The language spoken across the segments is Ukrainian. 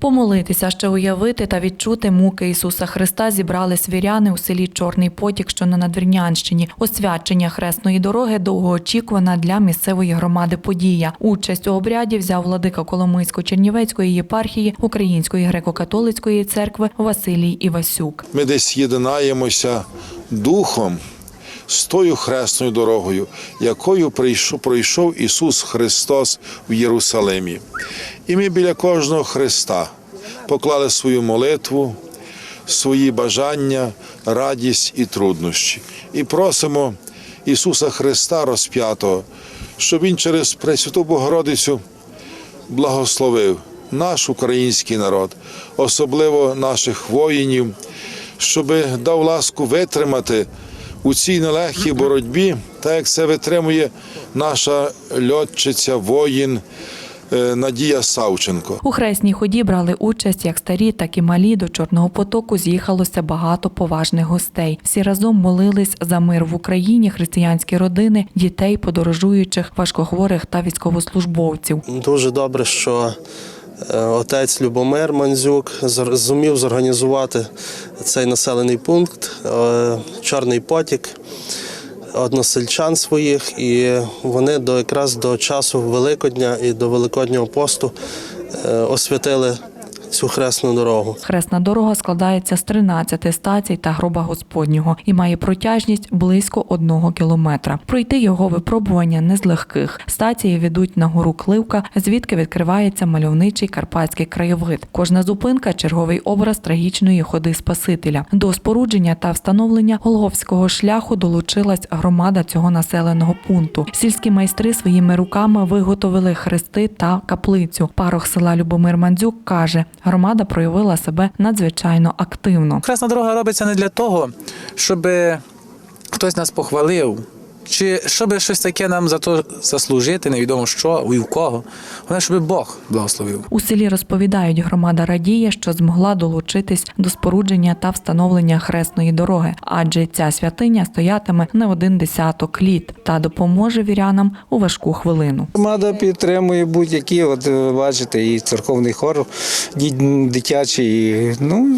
Помолитися, ще уявити та відчути муки Ісуса Христа зібрали свіряни у селі Чорний Потік, що на Надвірнянщині. Освячення хресної дороги довгоочікувана для місцевої громади подія. Участь у обряді взяв владика Коломийсько-Чернівецької єпархії Української греко-католицької церкви Василій Івасюк. Ми десь єднаємося духом з тою хресною дорогою, якою пройшов Ісус Христос в Єрусалимі. І ми біля кожного Христа поклали свою молитву, свої бажання, радість і труднощі. І просимо Ісуса Христа розп'ятого, щоб Він через Пресвяту Богородицю благословив наш український народ, особливо наших воїнів, щоб дав ласку витримати у цій нелегкій боротьбі, так як це витримує наша льотчиця, воїн е, Надія Савченко. У хресній ході брали участь як старі, так і малі. До Чорного потоку з'їхалося багато поважних гостей. Всі разом молились за мир в Україні, християнські родини, дітей, подорожуючих, важкохворих та військовослужбовців. Дуже добре, що отець Любомир Мандзюк зумів зорганізувати цей населений пункт, е, Чорний потік, односельчан своїх, і вони до якраз до часу Великодня і до Великоднього посту е, освятили цю хресну дорогу. Хресна дорога складається з 13 стацій та гроба Господнього і має протяжність близько одного кілометра. Пройти його випробування не з легких. Стації ведуть на гору Кливка, звідки відкривається мальовничий карпатський краєвид. Кожна зупинка черговий образ трагічної ходи Спасителя. До спорудження та встановлення Голговського шляху долучилась громада цього населеного пункту. Сільські майстри своїми руками виготовили хрести та каплицю. Парох села Любомир Мандзюк каже, громада проявила себе надзвичайно активно. Красна дорога робиться не для того, щоб хтось нас похвалив, чи щоб щось таке нам за то заслужити, невідомо що і в кого. Головне, щоб Бог благословив. У селі розповідають, громада радіє, що змогла долучитись до спорудження та встановлення хресної дороги, адже ця святиня стоятиме не один десяток літ та допоможе вірянам у важку хвилину. Громада підтримує будь-які, от е, бачите, і церковний хор дитячий. і, Ну,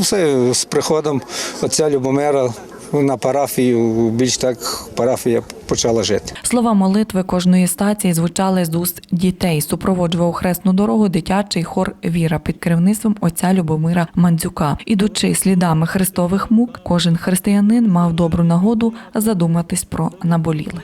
все з приходом отця Любомира на парафію, більш так парафія почала жити. Слова молитви кожної стації звучали з уст дітей. Супроводжував хресну дорогу дитячий хор Віра під керівництвом отця Любомира Мандзюка. Ідучи слідами христових мук, кожен християнин мав добру нагоду задуматись про наболіле.